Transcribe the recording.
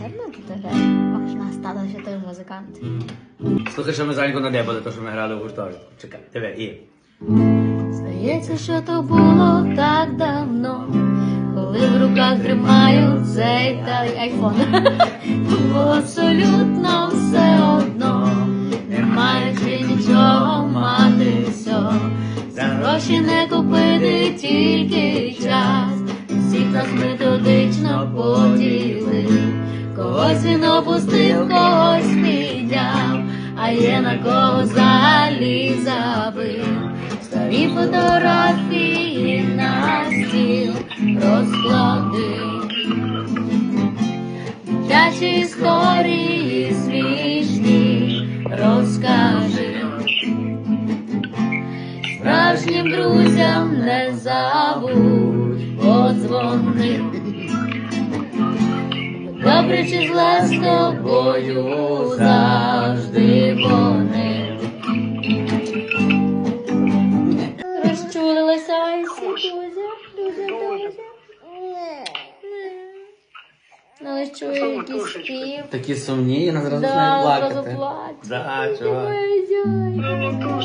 Тут грає. Ох, ж нас тато ще той музикант. Слухай, що ми зранку надебали, то що ми грали в гуртожитку. Чекай, диви, і. Здається, що то було так давно, коли в руках тримаю цей та айфон. Було абсолютно все одно, не маючи нічого мати все. За гроші не купити тільки час. Всіх нас методично поділив. Когось він опустив, когось підняв, а є на кого взагалі забив. Старі фотографії на стіл розклади. Дитячі історії смішні розкажи. Справжнім друзям не забудь подзвони. Добре чи зле з тобою завжди вони. Розчулилася Айсі, Дузя, Дузя, Дузя. Але чую якийсь спів. Такі сумні, я зразу Да, зразу плакати. плачу. Да, чого? Ой, ой. Тато,